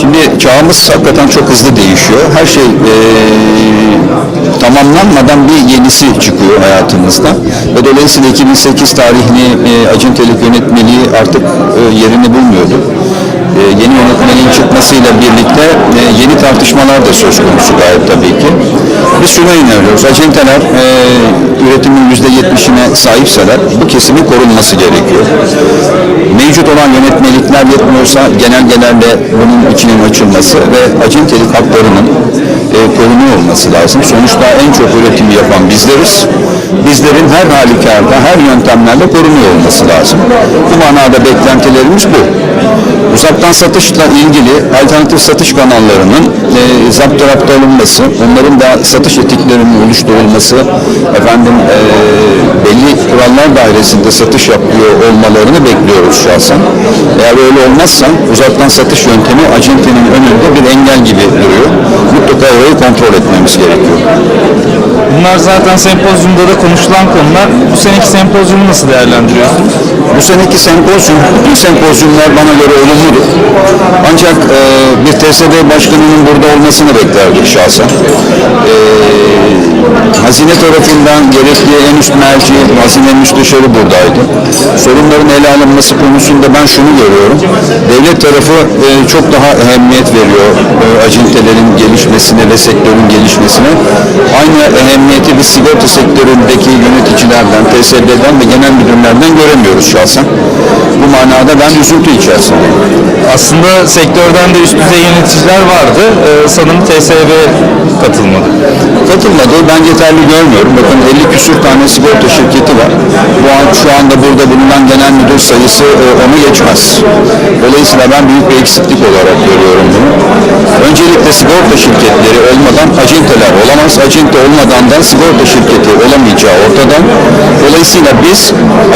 Şimdi çağımız hakikaten çok hızlı değişiyor. Her şey e, tamamlanmadan bir yenisi çıkıyor hayatımızda. Ve dolayısıyla 2008 tarihli e, acentelik yönetmeliği artık e, yerini bulmuyordu. E, yeni yönetmeliğin çıkmasıyla birlikte e, yeni tartışmalar da söz konusu gayet tabii ki. Biz şuna inanıyoruz. Acenteler e, üretimin %70'ine sahipseler bu kesimin korunması gerekiyor. Mevcut olan yönetmelikler yetmiyorsa genelgelerle bunun içinin açılması ve acentelik haklarının e, korunuyor olması lazım. Sonuçta en çok üretimi yapan bizleriz. Bizlerin her halükarda, her yöntemlerle korunuyor olması lazım. Bu manada beklentilerimiz bu. Uzaktan satışla ilgili alternatif satış kanallarının e, zaptı alınması, onların da satış etiklerinin oluşturulması, efendim e, dairesinde satış yapıyor olmalarını bekliyoruz şahsen. Eğer öyle olmazsa uzaktan satış yöntemi acentenin önünde bir engel gibi duruyor. Mutlaka orayı kontrol etmemiz gerekiyor. Bunlar zaten sempozyumda da konuşulan konular. Bu seneki sempozyumu nasıl değerlendiriyorsunuz? Bu seneki sempozyum, bütün sempozyumlar bana göre olumludur. Ancak e, bir TSB başkanının burada olmasını beklerdik şahsen. E, hazine tarafından gerekli en üst merci, hazine müsteşarı buradaydı. Sorunların ele alınması konusunda ben şunu görüyorum. Devlet tarafı e, çok daha ehemmiyet veriyor e, acentelerin gelişmesine ve sektörün gelişmesine. Aynı ehemmiyeti biz sigorta sektöründeki yöneticilerden, TSB'den ve genel müdürlerden göremiyoruz şahsen. Bu manada ben üzüntü içerisindeyim. Aslında sektörden de üst düzey yöneticiler vardı. Ee, sanırım TSB katılmadı. Katılmadı. Ben yeterli görmüyorum. Bakın 50 küsür tane sigorta şirketi var. Bu an, şu anda burada bulunan genel müdür sayısı e, onu geçmez. Dolayısıyla ben büyük bir eksiklik olarak görüyorum bunu. Sigorta şirketleri olmadan acenteler olamaz. Acente olmadan da sigorta şirketi olamayacağı ortadan. Dolayısıyla biz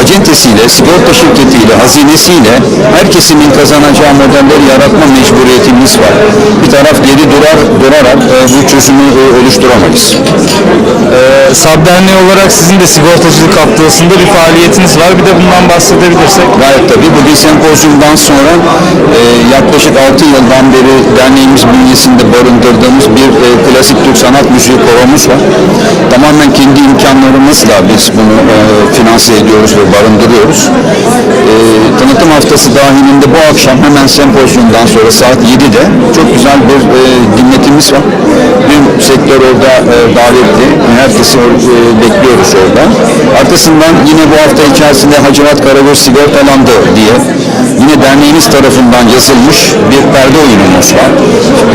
acentesiyle, sigorta şirketiyle, hazinesiyle her kesimin kazanacağı modelleri yaratma mecburiyetimiz var. Bir taraf geri durar, durarak e, bu çözümü e, oluşturamayız. Ee, SAB Derneği olarak sizin de sigortacılık haftasında bir faaliyetiniz var. Bir de bundan bahsedebilirsek. Gayet tabii bu bir sempozyumdan sonra e, yaklaşık 6 yıldan beri derneğimiz bünyesinde barındırdığımız bir e, klasik Türk sanat müziği koromuz var. Tamamen kendi imkanlarımızla biz bunu e, finanse ediyoruz ve barındırıyoruz. E, haftası dahilinde bu akşam hemen sempozyumdan sonra saat 7'de çok güzel bir e, dinletimiz var. Tüm sektör orada e, davetli. Herkesi e, bekliyoruz orada. Arkasından yine bu hafta içerisinde Hacivat Karagöz sigortalandı diye yine derneğimiz tarafından yazılmış bir perde oyunumuz var.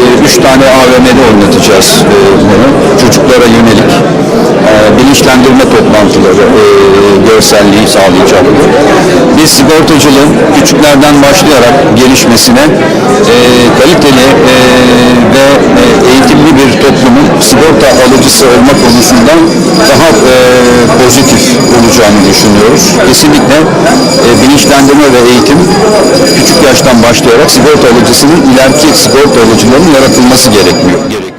E, üç tane AVM'de oynatacağız e, bunu. Çocuklara yönelik e, bilinçlendirme toplantıları e, görselliği sağlayacak. Biz sigortacılığın küçüklerden başlayarak gelişmesine e, kaliteli e, ve e, eğitimli bir toplumun sigorta alıcısı olma konusunda daha e, pozitif olacağını düşünüyoruz. Kesinlikle e, bilinçlendirme ve eğitim küçük yaştan başlayarak sigorta alıcısının ileriki sigorta alıcılarının yaratılması gerekmiyor.